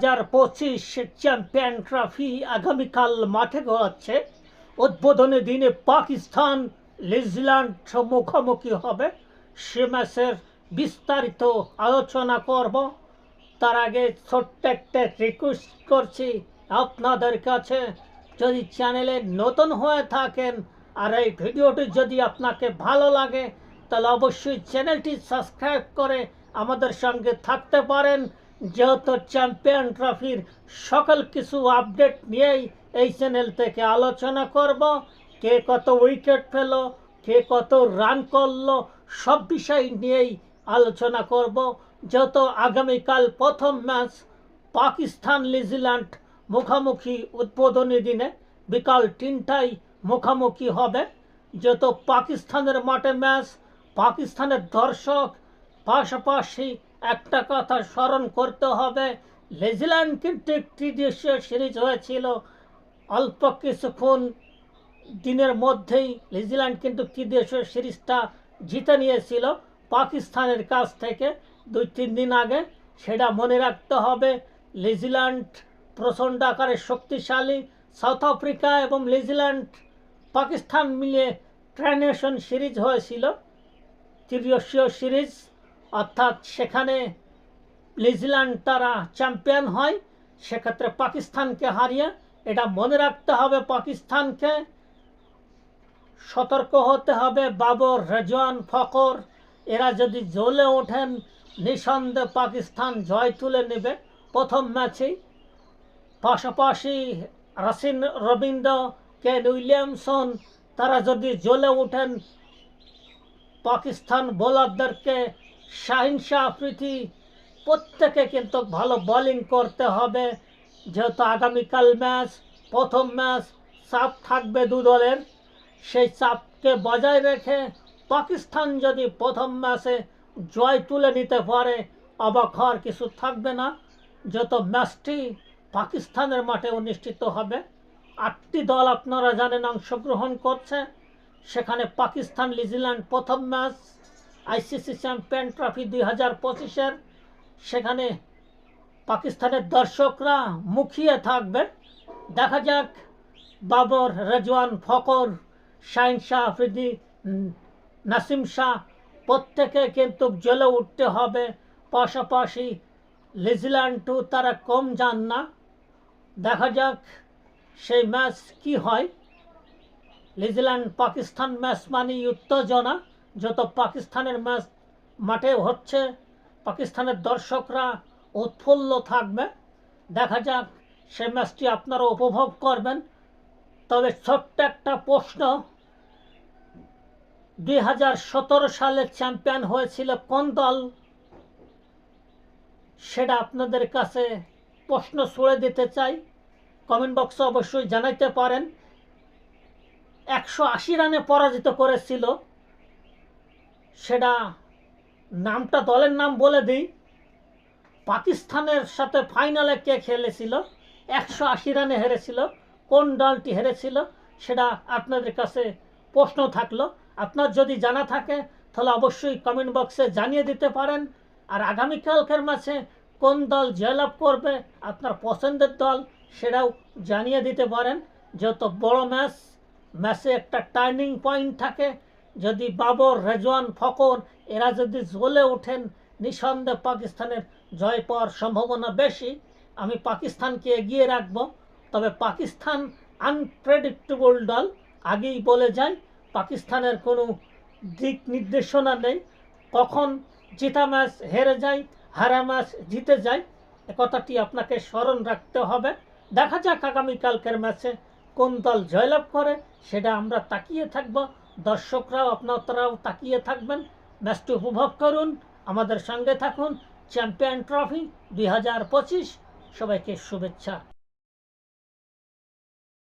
হাজার পঁচিশ champion trophy আগামীকাল মাঠে গড়াচ্ছে। উদ্বোধনী দিনে পাকিস্তান, নিউজিল্যান্ড মুখোমুখি হবে। সে ম্যাচের বিস্তারিত আলোচনা করব। তার আগে ছোট্ট একটা রিকোয়েস্ট করছি আপনাদের কাছে। যদি চ্যানেলে নতুন হয়ে থাকেন আর এই ভিডিওটি যদি আপনাকে ভালো লাগে, তাহলে অবশ্যই চ্যানেলটি সাবস্ক্রাইব করে আমাদের সঙ্গে থাকতে পারেন। যেহেতু চ্যাম্পিয়ন ট্রফির সকল কিছু আপডেট নিয়েই এই চ্যানেল থেকে আলোচনা করব, কে কত উইকেট পেল, কে কত রান করল, সব বিষয় নিয়েই আলোচনা করব। যেহেতু আগামীকাল প্রথম ম্যাচ পাকিস্তান নিউজিল্যান্ড মুখোমুখি উদ্বোধনী দিনে, বিকাল তিনটায় মুখোমুখি হবে। যত পাকিস্তানের মাঠে ম্যাচ পাকিস্তানের দর্শক, পাশাপাশি একটা কথা স্মরণ করতে হবে নিউজিল্যান্ড কিন্তু একটি দেশীয় সিরিজ হয়েছিল। অল্প কিছুক্ষণ দিনের মধ্যেই নিউজিল্যান্ড কিন্তু ত্রিদেশীয় সিরিজটা জিতে নিয়েছিল পাকিস্তানের কাছ থেকে। দুই, তিন দিন আগে সেটা মনে রাখতে হবে নিউজিল্যান্ড প্রচণ্ড আকারে শক্তিশালী সাউথ আফ্রিকা এবং নিউজিল্যান্ড পাকিস্তান মিলিয়ে ট্রানেশন সিরিজ হয়েছিল। ত্রিদেশীয় সিরিজ অর্থাৎ সেখানে নিউজিল্যান্ড তারা চ্যাম্পিয়ন হয়, সেক্ষেত্রে পাকিস্তানকে হারিয়ে এটা মনে রাখতে হবে পাকিস্তানকে। সতর্ক হতে হবে বাবর রেজওয়ান ফকর এরা যদি জ্বলে ওঠেন, নিঃসন্দেহে পাকিস্তান জয় তুলে নেবে প্রথম ম্যাচেই। পাশাপাশি রাসিন রবীন্দ্র কেন উইলিয়ামসন, তারা যদি জ্বলে ওঠেন, পাকিস্তান বোলারদেরকে শাহিন শাহ প্রত্যেকে কিন্তু ভালো বোলিং করতে হবে। যেহেতু আগামীকাল ম্যাচ প্রথম ম্যাচ চাপ থাকবে দু দলের। সেই চাপকে বজায় রেখে পাকিস্তান যদি প্রথম ম্যাচে জয় তুলে নিতে পারে, অবাক হওয়ার কিছু থাকবে না। যত ম্যাচটি পাকিস্তানের মাঠে অনুষ্ঠিত হবে। আটটি দল আপনারা জানেন অংশগ্রহণ করছে। সেখানে পাকিস্তান, নিউজিল্যান্ড প্রথম ম্যাচ আইসিসি চ্যাম্পিয়ন ট্রফি দুই হাজার পঁচিশের, সেখানে পাকিস্তানের দর্শকরা মুখিয়ে থাকবে দেখা যাক, বাবর, রেজওয়ান ফকর শাহিন শাহ, আফ্রিদি নাসিম শাহ, প্রত্যেকে কিন্তু জ্বলে উঠতে হবে। পাশাপাশি নিউজিল্যান্ডও তারা কম যান না। দেখা যাক সেই ম্যাচ কি হয়। নিউজিল্যান্ড পাকিস্তান ম্যাচ মানেই উত্তেজনা। যত পাকিস্তানের ম্যাচ মাঠে হচ্ছে, পাকিস্তানের দর্শকরা উৎফুল্ল থাকবে। দেখা যাক, সে ম্যাচটি আপনারা উপভোগ করবেন। তবে ছোট্ট একটা প্রশ্ন, দুই হাজার সতেরো সালে চ্যাম্পিয়ন হয়েছিল কোন দল? সেটা আপনাদের কাছে প্রশ্ন ছুড়ে দিতে চাই। কমেন্ট বক্সে অবশ্যই জানাইতে পারেন। একশো আশি রানে পরাজিত করেছিল সেটা নামটা দলের নাম বলে দিই। পাকিস্তানের সাথে ফাইনালে কে খেলেছিল? একশো আশি রানে হেরেছিল। কোন দলটি হেরেছিল? সেটা আপনাদের কাছে প্রশ্ন থাকল। আপনার যদি জানা থাকে, তাহলে অবশ্যই কমেন্ট বক্সে জানিয়ে দিতে পারেন। আর আগামীকালকের ম্যাচে কোন দল জয়লাভ করবে, আপনার পছন্দের দল, সেটাও জানিয়ে দিতে পারেন। যত বড় ম্যাচ, ম্যাচে একটা টার্নিং পয়েন্ট থাকে। যদি বাবর, রেজওয়ান ফকর এরা যদি জ্বলে ওঠেন, নিঃসন্দেহে পাকিস্তানের জয় পাওয়ার সম্ভাবনা বেশি। আমি পাকিস্তানকে এগিয়ে রাখব। তবে পাকিস্তান আনপ্রেডিক্টেবল দল, আগেই বলে যায়, পাকিস্তানের কোনো দিক নির্দেশনা নেই। কখন জিতা ম্যাচ হেরে যায়, হারা ম্যাচ জিতে যায়, এ কথাটি আপনাকে স্মরণ রাখতে হবে। দেখা যাক আগামীকালকের ম্যাচে কোন দল জয়লাভ করে, সেটা আমরা তাকিয়ে থাকব। দর্শকরাও আপনারাও তাকিয়ে থাকবেন। ম্যাচটি উপভোগ করুন, আমাদের সঙ্গে থাকুন চ্যাম্পিয়ন ট্রফি দুই হাজার পঁচিশ। সবাইকে শুভেচ্ছা।